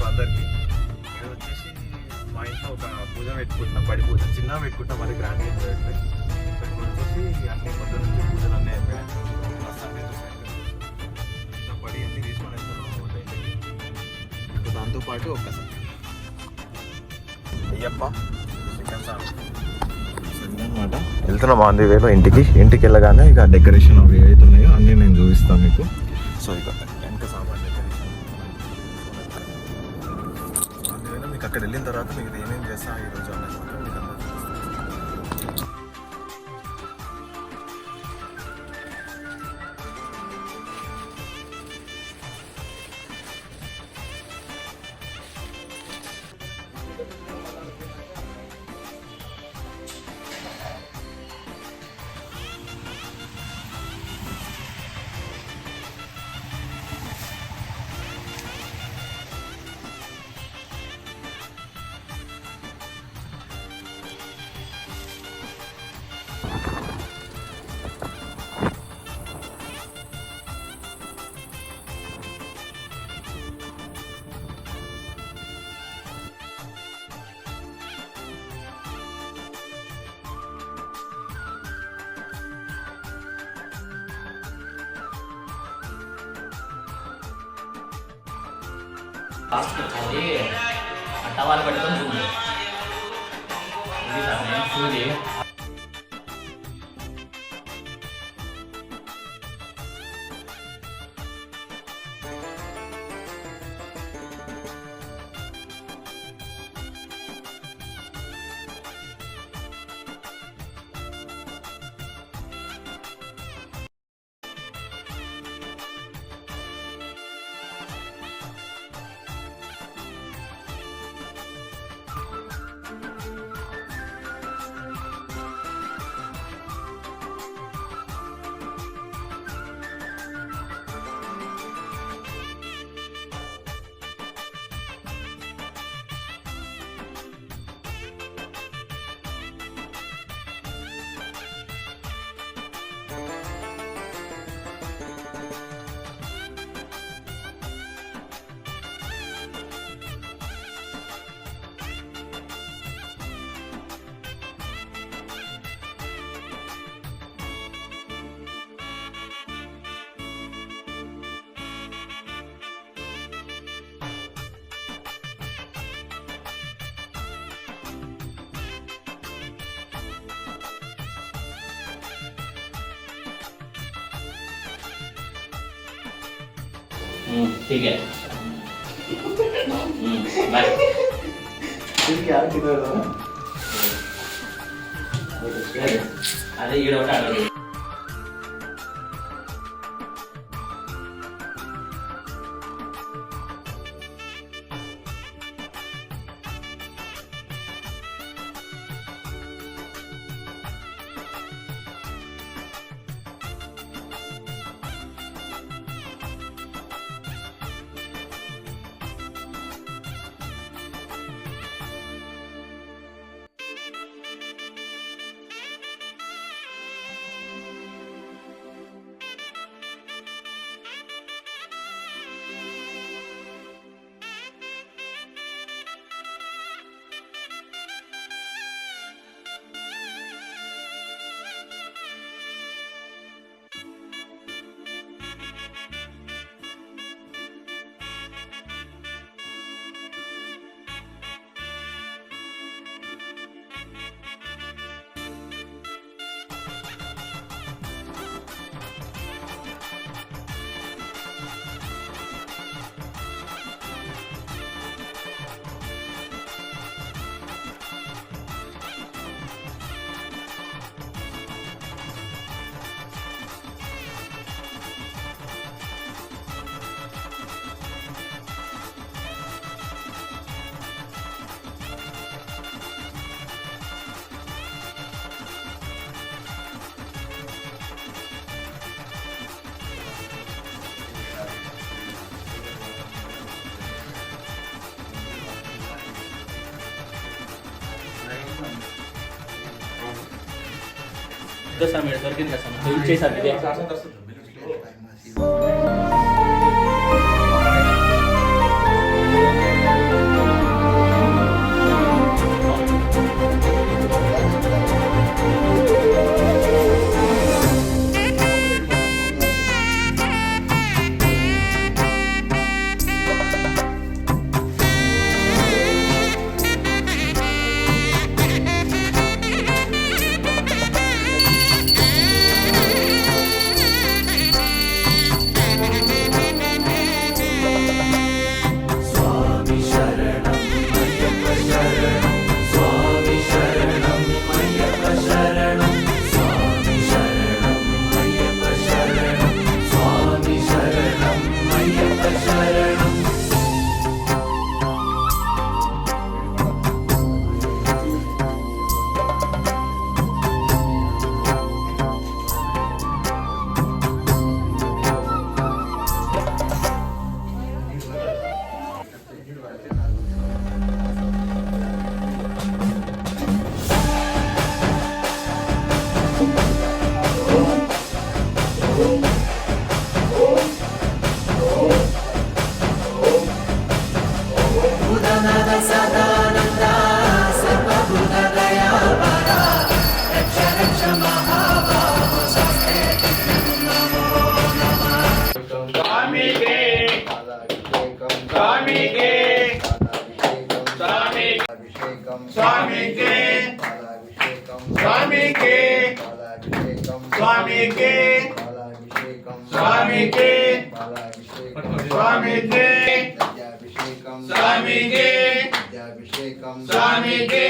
మీకు అందరికి. ఇది వచ్చేసి మా ఇంట్లో ఒక పూజ పెట్టుకుంటున్నాం పడి పూజ చిన్న పెట్టుకుంటాం మరి గ్రాండ్ సో ఇప్పుడు వచ్చేసి అన్ని పొద్దు నుంచి పూజలు అన్నీ అయిపోయాయి అన్ని తీసుకొని వెళ్తాను దాంతోపాటు ఒక్కసారి అయ్యప్ప. చికెన్ సార్ అనమాట వెళ్తున్నాం ఆన్ ది వేలో ఇంటికి. ఇంటికి వెళ్ళగానే ఇక డెకరేషన్ అవి ఏవైతే ఉన్నాయో అన్నీ నేను చూపిస్తాను మీకు. సో ఇక అక్కడ వెళ్ళిన తర్వాత మీకు ఏమేమి చేస్తా ఈరోజు అన్నమాట అది టవాలు పెట్టుకొని చూడు ఇది సార్ నేను ừ thi kìa. Ừ mày tiếng kia thì tôi rồi അത് ഈ ഇടോട്ടാണ് तसा मिळतो की नसा मिळत विजय స్వామికి స్వామికి స్వామికి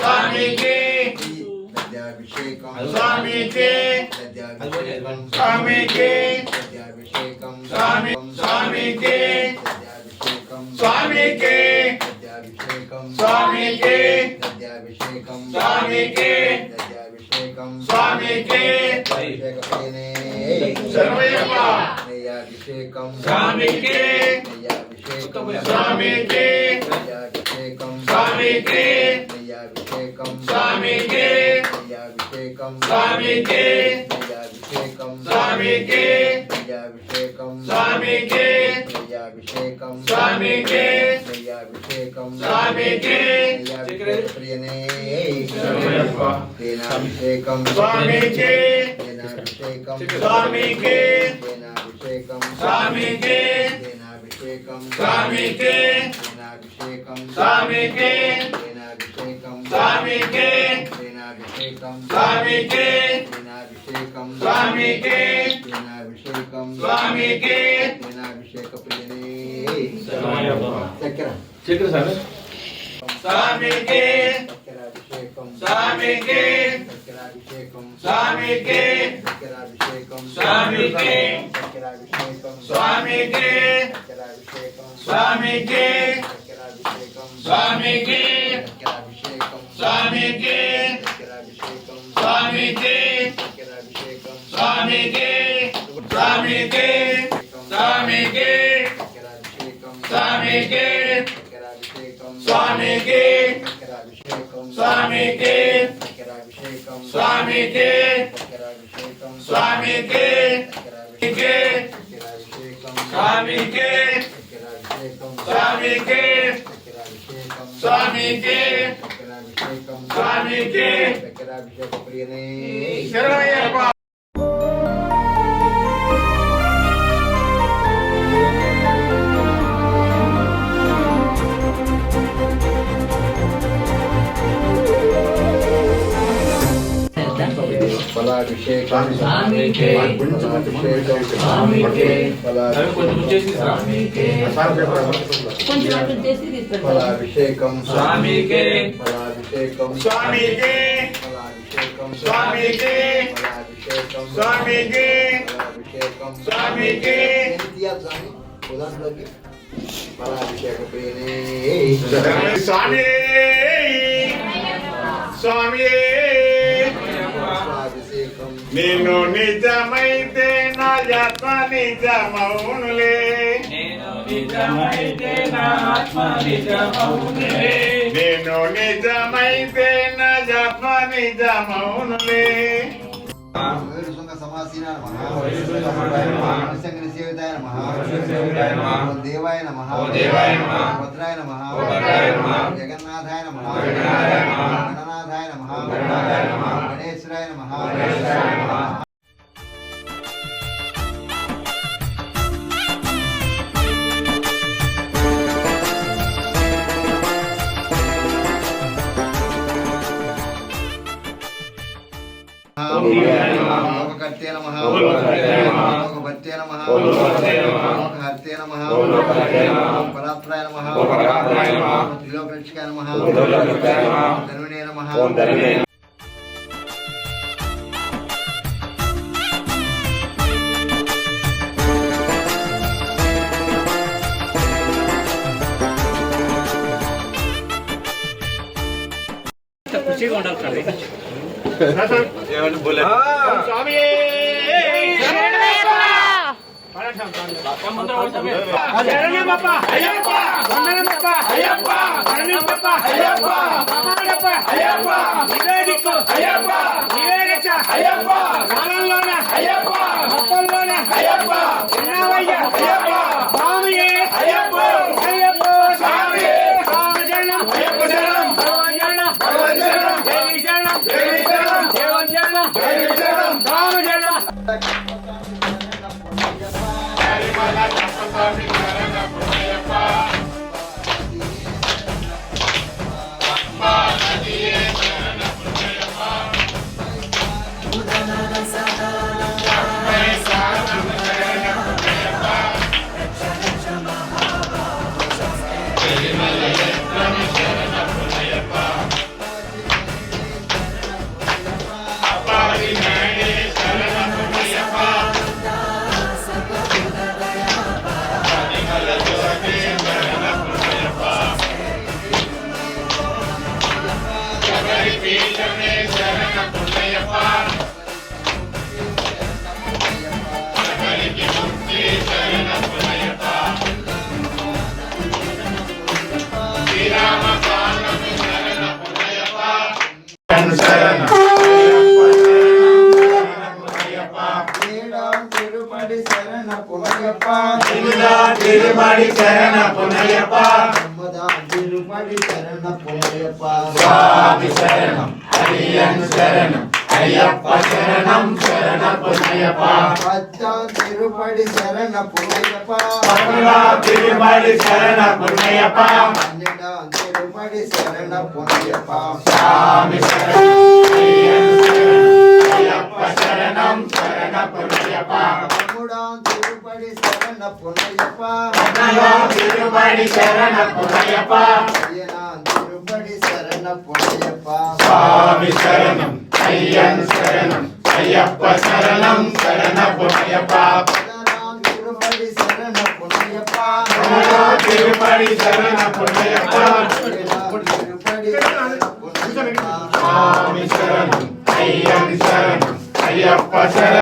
స్వామికి స్వామికి స్వామికి స్వామి స్వామికి స్వామికి స్వామికి స్వామికి స్వామికి सर्वेवा नैयाभिषेकं स्वामिके। नैयाभिषेकं स्वामिके। नैयाभिषेकं स्वामिके। नैयाभिषेकं स्वामिके। नैयाभिषेकं स्वामिके। नैयाभिषेकं स्वामिके। नैयाभिषेकं स्वामिके। नैयाभिषेकं स्वामिके नैयाभिषेकं स्वामिके नैयाभिषेकप्रियने तेनाभिषेकं स्वामिके। తేనాభిషేకం స్వామికి. తేనాభిషేకం స్వామికి. తేనాభిషేకం స్వామికి. తేనాభిషేకం స్వామికి. తేనాభిషేకం స్వామికి. తేనాభిషేకం స్వామికి. తేనాభిషేకం స్వామికి. తేనాభిషేకం స్వామికి. తేనాభిషేకం స్వామికి తేనాభిషేక ప్రియనే. సర్వయ్యప్ప చక్ర చక్ర సార్ స్వామికి. చక్రాభిషేకం స్వామికి. சக்கராபிஷேகம் சுவாமிக்கு சக்கராபிஷேகம் சுவாமிக்கு சக்கராபிஷேகம் சுவாமிக்கு சக்கராபிஷேகம் சுவாமிக்கு சக்கராபிஷேகம் சுவாமிக்கு சக்கராபிஷேகம் சுவாமிக்கு சக்கராபிஷேகம் சுவாமிக்கு స్వామికి స్వామికి శరణయ్యప్ప ఫలాభిషేకం ఫలాభిషేకం ఫలాభిషేకం ఫలాభిషేకం ఫలాభిషేకం ఫలాభిషేకం ఉదాహరణకి ఫలాభిషేక ప్రియనే స్వామి స్వామి ఫలాభిషేకం నిన్ను నిజమైతే నా ఆత్మ నిజమౌనులే నేను నిజమైతే నా ఆత్మ నిజమౌనులే. నేను నిజమైతే నా ఆత్మ నిజమౌనులే వేరుశృంగ సమాసీన నమః మనుష్యంగని సేవితాయ నమః ఓం దేవాయ నమః ఓం దేవాయ నమః. భద్రాయ నమః ఓం భద్రాయ నమః. జగన్నాథాయ నమః జగన్నాథాయ నమః. గణనాథాయ నమః గణనాథాయ నమః గణేశ్వరాయ నమః. భక్తే నమ. హర్తే నమ. పరాత్రాయ నమ. త్రిలోకరక్షకాయ నమ. ధనునే నమ. ఖుషిగా స్వామి. నివేదికు అయ్యప్ప నివేదిక అయ్యప్ప కాలంలోన అయ్యప్ప మొత్తంలోన అయ్యప్ప చిన్నవయ్య சுவாமி சரணம் ஐயன் சரணம். ஐயப்ப சரணம். சரணப்பு ஐயப்பா பச்சான் திருமடி சரண புண்ணையப்பா பங்களா திருமடி சரண புண்ணையப்பா பன்னெண்டாம் திருமடி சரண புண்ணையப்பா சுவாமி சரணம். சரணம் சரண புண்ணையப்பா பங்குடாம் சரண புண்ணையப்பா திருமடி சரண புண்ணையப்பா శరణ పునయ్యప్ప స్వామి శరణం అయ్యన్ శరణం అయ్యప్ప శరణం శరణ పగలా తిరుమడి శరణ పునయ్యప్ప అయ్యనా తిరుపడి శరణ పునయ్యప్ప స్వామి శరణం అయ్యన్ శరణం అయ్యప్ప శరణం.